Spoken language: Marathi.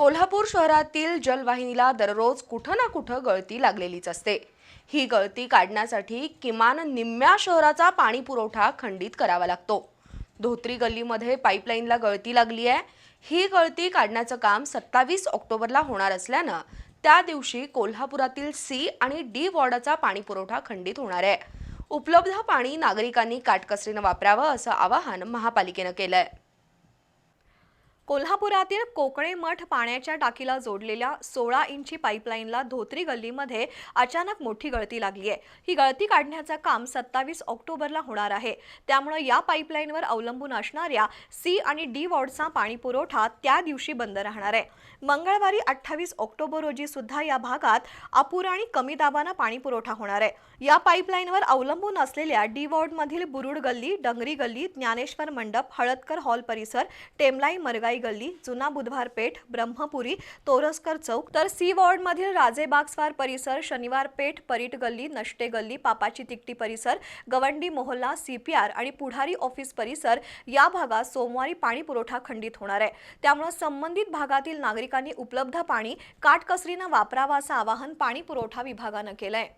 कोल्हापूर शहरातील जलवाहिनीला दररोज कुठं ना कुठं गळती लागलेलीच असते. ही गळती काढण्यासाठी किमान निम्म्या शहराचा पाणी पुरवठा खंडित करावा लागतो. धोत्री गल्लीमध्ये पाईपलाईनला गळती लागली आहे. ही गळती काढण्याचं काम सत्तावीस ऑक्टोबरला होणार असल्यानं त्या दिवशी कोल्हापुरातील सी आणि डी वॉर्डाचा पाणी पुरवठा खंडित होणार आहे. उपलब्ध पाणी नागरिकांनी काटकसरीनं वापरावं असं आवाहन महापालिकेनं केलं आहे कोल्हापुरातील कोकणे मठ पाण्याच्या टाकीला जोडलेल्या सोळा इंची पाईपलाईनला धोत्री गल्लीमध्ये अचानक मोठी गळती लागली आहे. ही गळती काढण्याचं काम सत्तावीस ऑक्टोबरला होणार आहे. त्यामुळे या पाईपलाईनवर अवलंबून असणाऱ्या सी आणि डी वॉर्डचा पाणी पुरवठा त्या दिवशी बंद राहणार आहे. मंगळवारी अठ्ठावीस ऑक्टोबर रोजी सुद्धा या भागात अपुरा आणि कमी दाबानं पाणी पुरवठा होणार आहे. या पाईपलाईनवर अवलंबून असलेल्या डी वॉर्डमधील बुरुड गल्ली डंगरी गल्ली ज्ञानेश्वर मंडप हळदकर हॉल परिसर टेमलाई मरगाई गल्ली जुना बुधवार पेठ ब्रह्मपुरी तोरसकर चौक तर सी वॉर्डमधील राजेबागस्वार परिसर शनिवार पेठ परीट गल्ली नष्टे गल्ली पापाची तिकटी परिसर गवंडी मोहल्ला सीपीआर आणि पुढारी ऑफिस परिसर या भागात सोमवारी पाणी पुरवठा खंडित होणार आहे. त्यामुळे संबंधित भागातील नागरिकांनी उपलब्ध पाणी काटकसरीनं वापरावं असं आवाहन पाणी पुरवठा विभागानं केलंय.